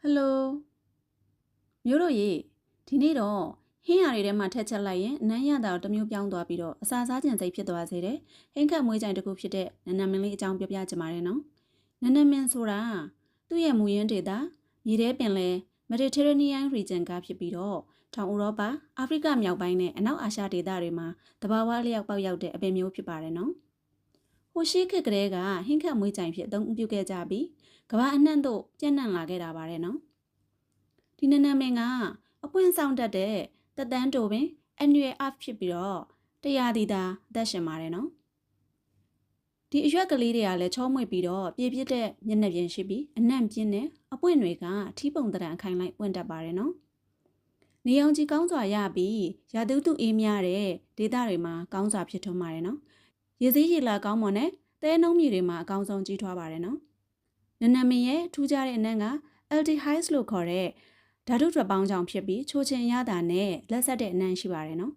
ဟယ်လိုမျိုးတို့ရေဒီနေ့တော့ဟင်းရတွေထဲမှာထက်ချက်လိုက်ရင်အနမ်းရတာကိုတစ်မျိုးပြောင်းသွားပြီးတော့အစာစားခြင်းစိတ်ဖြစ်သွားစေတယ်ဟင်းခတ်မွေးကြိုင်တစ်ခုဖြစ်တဲ့နနမင်းလေးအကြောင်းပြောပြချင်ပါတယ်နော်နနမင်းဆိုတာသူ့ရဲ့မူရင်းဒေသမြေထဲပင်လယ် Mediterranean region ကဖြစ်ပြီးတော့တောင်ဥရောပအာဖရိကမြောက်ပိုင်းနဲ့အနောက်အာရှဒေသတွေမှာတဘာဝလျောက်ပေါက်ရောက်တဲ့အပင်မျိုးဖြစ်ပါတယ်နော် ဟိုရှိခေတ်ကလေးကဟင်းခတ်မွေးကြိုင်ဖြစ်အသုံးပြုခဲ့ကြပြီးကမ္ဘာအနှံ့သို့ပြန့်နှံ့လာခဲ့တာပါတယ်နော်ဒီနနမင်ကအပွင့်ဆောင်တတ်တဲ့တက်တန်းတိုပင် annual off ဖြစ်ပြီးတော့တရားဒီတာအသက်ရှင်ပါတယ်နော်ဒီအရွက်ကလေးတွေကလည်းချောမွေ့ပြီးတော့ပြည့်ပြည့်တဲ့မျက်နှာပြင်ရှိပြီးအနံ့ပြင်းတဲ့အပွင့်တွေကထီးပုံတရံခိုင်လိုက်ပွင့်တတ်ပါတယ်နော်နေအောင်ကြီးကောင်းစွာရပြီးရာသီဥတုအေးမြတဲ့ဒေသတွေမှာကောင်းစွာဖြစ်ထွန်းပါတယ်နော် ရေစည်းရေလာကောင်းမွန်တဲ့တဲနှုံးမြေတွေမှာအကောင်းဆုံးကြီးထွားပါတယ်နော်နနမင်ရဲ့ထူးခြားတဲ့အနံ့က aldehydes လို့ခေါ်တဲ့ဓာတုထွက်ပေါင်းကြောင့်ဖြစ်ပြီးချိုချင်ရတာနဲ့လက်ဆက်တဲ့အနံ့ရှိပါတယ်နော်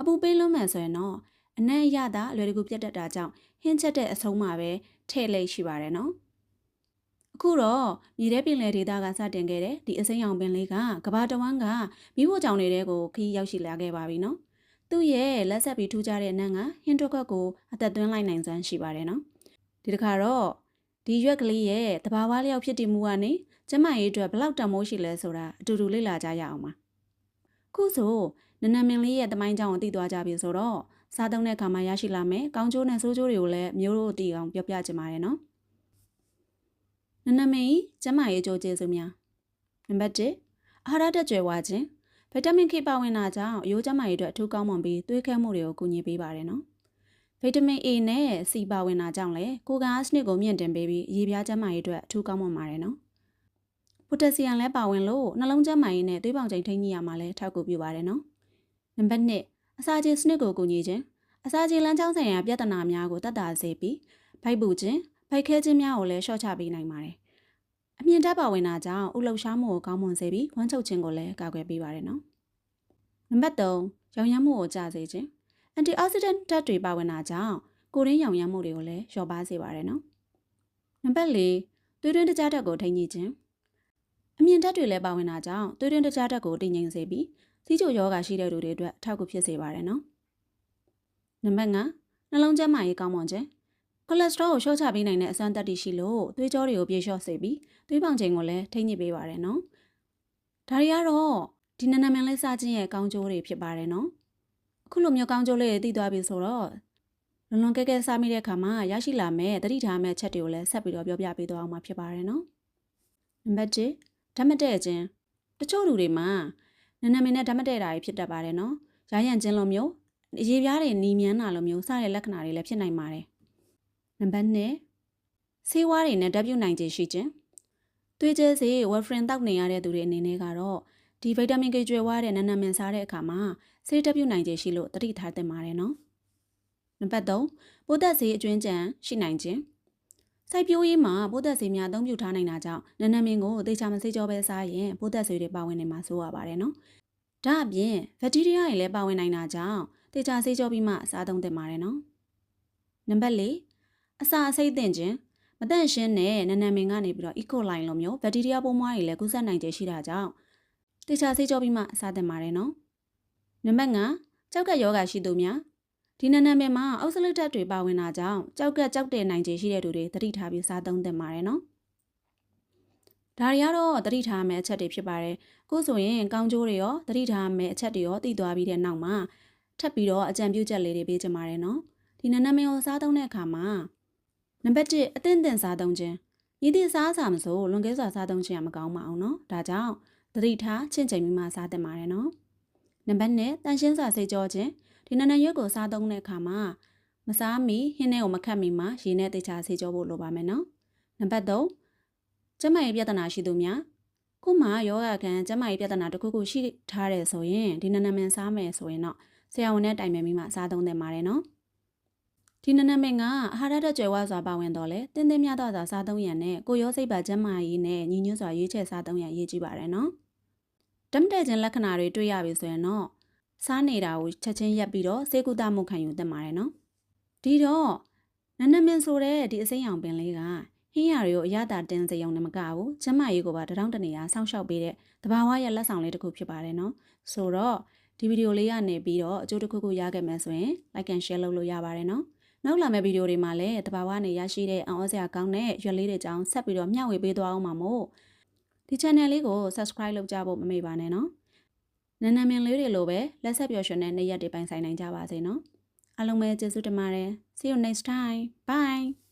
အပူပေးလုံးမှန်ဆိုရင်တော့အနံ့ရတာအလွယ်တကူပြတ်တတ်တာကြောင့်ဟင်းချက်တဲ့အဆုံးမှာပဲထည့်လိုက်ရှိပါတယ်နော်အခုတော့မြေထဲပင်လယ်ဒေသကစတင်ခဲ့တဲ့ဒီအစိမ်းရောင်ပင်လေးကကဘာတဝန်းကမိဖို့ကြောင်တွေကိုခီးရောက်ရှိလာခဲ့ပါပြီနော် သူ့ရဲ့လက်ဆက်ပြီးထူးခြားတဲ့အနံ့ကဟင်းတစ်ခွက်ကိုအသက်သွင်းလိုက်နိုင်စွမ်းရှိပါတယ်နော်ဒီတစ်ခါတော့ဒီရွက်ကလေးရဲ့တဘာဝလျောက်ဖြစ်တည်မှုကနေကျမရေးအတွက်ဘလောက်တန်မိုးရှိလဲဆိုတာအတူတူလေ့လာကြရအောင်ပါခုဆိုနနမင်လေးရဲ့တမိုင်းကြောင်းကိုသိသွားကြပြီဆိုတော့စားသုံးတဲ့အခါမှာရရှိလာမယ်ကောင်းကျိုးနဲ့ဆိုးကျိုးတွေကိုလည်းမျိုးတို့သိအောင်ပြောပြချင်ပါတယ်နော်နနမင်ကျမရေးကြိုးကျေးဇူးများနံပါတ်1အာဟာရတက်ကြွယ်ဝခြင်း ဗီတာမင် K ပါဝင်တာကြောင့်အယိုးကျမရေးအတွက်အထူးကောင်းမွန်ပြီးသွေးခဲမှုတွေကိုကူညီပေးပါတယ်နော်ဗီတာမင် A နဲ့ C ပါဝင်တာကြောင့်လည်းကိုယ်ကအားစနစ်ကိုမြင့်တင်ပေးပြီးရေပြားကျမရေးအတွက်အထူးကောင်းမွန်ပါတယ်နော်ပိုတက်ဆီယမ်လည်းပါဝင်လို့နှလုံးကျန်းမာရေးနဲ့သွေးပေါင်ချိန်ထိန်းညှိရမှာလည်းထောက်ကူပြုပါတယ်နော်။နံပါတ်1အစာချေစနစ်ကိုကူညီခြင်းအစာချေလမ်းကြောင်းဆိုင်ရာပြဿနာများကိုတတ်တာစေပြီးဗိုက်ပူခြင်းဗိုက်ခဲခြင်းများကိုလည်းရှော့ချပေးနိုင်ပါတယ်။ အမြင့်တက်ပါဝင်တာကြောင့်ဥလှုပ်ရှားမှုကိုကောင်းမွန်စေပြီးဝမ်းချုပ်ခြင်းကိုလည်းကာကွယ်ပေးပါတယ်နော်။နံပါတ်3ရောင်ရမ်းမှုကိုကျစေခြင်းအန်တီအောက်ဆီဒန့်ဓာတ်တွေပါဝင်တာကြောင့်ကိုရင်းရောင်ရမ်းမှုတွေကိုလည်းလျှော့ပါစေပါတယ်နော်။နံပါတ်4သွေးတွင်းတကြားဓာတ်ကိုထိန်းညှိခြင်းအမြင့်ဓာတ်တွေလည်းပါဝင်တာကြောင့်သွေးတွင်းတကြားဓာတ်ကိုတည်ငြိမ်စေပြီးစီးချိုယောဂါရှိတဲ့လူတွေအတွက်အထောက်အကူဖြစ်စေပါတယ်နော်။နံပါတ်5နှလုံးကျန်းမာရေးကောင်းမွန်ခြင်း ကိုလက်စထရောကိုလျှော့ချပေးနိုင်တဲ့အစွမ်းတက်တရှိလို့သွေးကြောတွေကိုပြေလျှော့စေပြီးသွေးပေါင်ချိန်ကိုလည်းထိန်းညစ်ပေးပါတယ်နော်။ဒါတွေကတော့ဒီနနမင်လေးစားခြင်းရဲ့ကောင်းကျိုးတွေဖြစ်ပါတယ်နော်။အခုလိုမျိုးကောင်းကျိုးလေးတွေသိသွားပြီဆိုတော့လွန်လွန်ကဲကဲစားမိတဲ့အခါမှာရရှိလာမဲ့တတိထားမဲ့ချက်တွေကိုလည်းဆက်ပြီးတော့ပြောပြပေးသွားအောင်မှာဖြစ်ပါတယ်နော်။နံပါတ်1ဓာတ်မတည့်ခြင်းတချို့လူတွေမှာနနမင်နဲ့ဓာတ်မတည့်တာတွေဖြစ်တတ်ပါတယ်နော်။ရာရန်ခြင်းလိုမျိုးရေပြားတွေနီမြန်းတာလိုမျိုးစတဲ့လက္ခဏာတွေလည်းဖြစ်နိုင်ပါတယ်။ နံပါတ်2ဆေးဝါးတွေနဲ့ဓာတ်ပြုတ်နိုင်ခြင်းရှိခြင်းသွေးကြဲစေဝက်ဖရင်တောက်နေရတဲ့သူတွေအနေနဲ့ကတော့ဒီဗီတာမင် K ကျွဲဝါးတဲ့နနမင်စားတဲ့အခါမှာဆေးဓာတ်ပြုတ်နိုင်ခြင်းရှိလို့တတိထားသင့်ပါတယ်နော်။နံပါတ်3ပိုးသက်ဆေးအကျွင်းကြံရှိနိုင်ခြင်းစိုက်ပျိုးရေးမှာပိုးသက်ဆေးများအသုံးပြုထားနိုင်တာကြောင့်နနမင်ကိုသေချာမစေးကြောပဲစားရင်ပိုးသက်ဆေးတွေပါဝင်နေမှာဆိုရပါတယ်နော်။ဒါအပြင်ဘက်တီးရီးယားတွေလည်းပါဝင်နိုင်တာကြောင့်သေချာစေးကြောပြီးမှစားသုံးသင့်ပါတယ်နော်။နံပါတ်4 အစာအဆိပ်သင့်ခြင်းမတန့်ရှင်းတဲ့နနမင်ကနေပြီးတော့ E. coli လိုမျိုးဘက်တီးရီးယားပိုးမွှားတွေလည်းကူးစက်နိုင်ခြင်းရှိတာကြောင့်သေချာစေးကြောပြီးမှစားသင့်ပါတယ်နော်။နံပါတ်5ကြောက်ကယောဂရှိသူများဒီနနမင်မှာအောက်ဆလုတ်ဓာတ်တွေပါဝင်တာကြောင့်ကြောက်ကကြောက်တဲ့နိုင်ခြေရှိတဲ့သူတွေသတိထားပြီးစားသုံးသင့်ပါတယ်နော်။ဒါတွေကတော့သတိထားမယ့်အချက်တွေဖြစ်ပါတယ်။ကိုဆိုရင်ကောင်းကျိုးတွေရောသတိထားမယ့်အချက်တွေရောသိသွားပြီးတဲ့နောက်မှာထပ်ပြီးတော့အကြံပြုချက်လေးတွေပေးချင်ပါတယ်နော်။ဒီနနမင်ကိုစားသုံးတဲ့အခါမှာ နံပါတ်1အသင့်တင်စားသုံးခြင်း။ဤသည့်စားစာမဆိုလွန်ကဲစွာစားသုံးခြင်းကမကောင်းပါအောင်နော်။ဒါကြောင့်သတိထားချင့်ချိန်ပြီးမှစားသင့်ပါတယ်နော်။နံပါတ်2တန်ရှင်းစွာစိတ်ကြောခြင်း။ဒီနနရွက်ကိုစားသုံးတဲ့အခါမှာမစားမီဟင်းထဲကိုမခတ်မီမှာရေနဲ့တေချာဆေးကြောဖို့လိုပါမယ်နော်နံပါတ်3ကျန်းမာရေးပြဿနာရှိသူများခုမှယောဂခံကျန်းမာရေးပြဿနာတစ်ခုခုရှိထားတယ်ဆိုရင်ဒီနနမင်စားမယ်ဆိုရင်တော့ဆရာဝန်နဲ့တိုင်ပင်ပြီးမှစားသုံးသင့်ပါတယ်နော် ဒီနနမင်ကအာဟာရတက်ကြွယ်ဝစွာပါဝင်တော့လေတင်းတင်းမြတ်သောစွာစားသုံးရန်နဲ့ကိုရောစိတ်ပါကျန်းမာရေးနဲ့ညီညွတ်စွာရွေးချယ်စားသုံးရန်ရည်ကြည့်ပါတယ်နော်ဓမ္မတဲ့ခြင်းလက္ခဏာတွေတွေ့ရပြီဆိုရင်တော့စားနေတာကိုချက်ချင်းရက်ပြီးတော့စေကုသမှုခံယူသင့်ပါတယ်နော်ဒီတော့နနမင်ဆိုတဲ့ဒီအစိမ်းရောင်ပင်လေးကဟဟင်းရတွေကိုအရသာတင်စေုံနဲ့မကဘူးကျမရေးကိုပါတထောင်တနေရာစောင့်ရှောက်ပေးတဲ့တဘာဝရဲ့လက်ဆောင်လေးတစ်ခုဖြစ်ပါတယ်နော်ဆိုတော့ဒီဗီဒီယိုလေးကနေပြီးတော့အကျိုးတစ်ခုခုရခဲ့မယ်ဆိုရင် like and share လုပ်လို့ရပါတယ်နော် နောက်လာမယ့်ဗီဒီယိုတွေမှာလည်းတဘာဝနဲ့ရရှိတဲ့အံ့ဩစရာကောင်းတဲ့ရွက်လေးတွေအကြောင်းဆက်ပြီးတော့မျှဝေပေးသွားအောင်ပါမို့ဒီ channel လေးကို subscribe လုပ်ကြဖို့မမေ့ပါနဲ့နော်နန်းနန်းမင်းလေးတွေလိုပဲလက်ဆက်ပျော်ရွှင်တဲ့နေ့ရက်တွေပိုင်ဆိုင်နိုင်ကြပါစေနော်အားလုံးပဲကျေးဇူးတင်ပါတယ် see you next time bye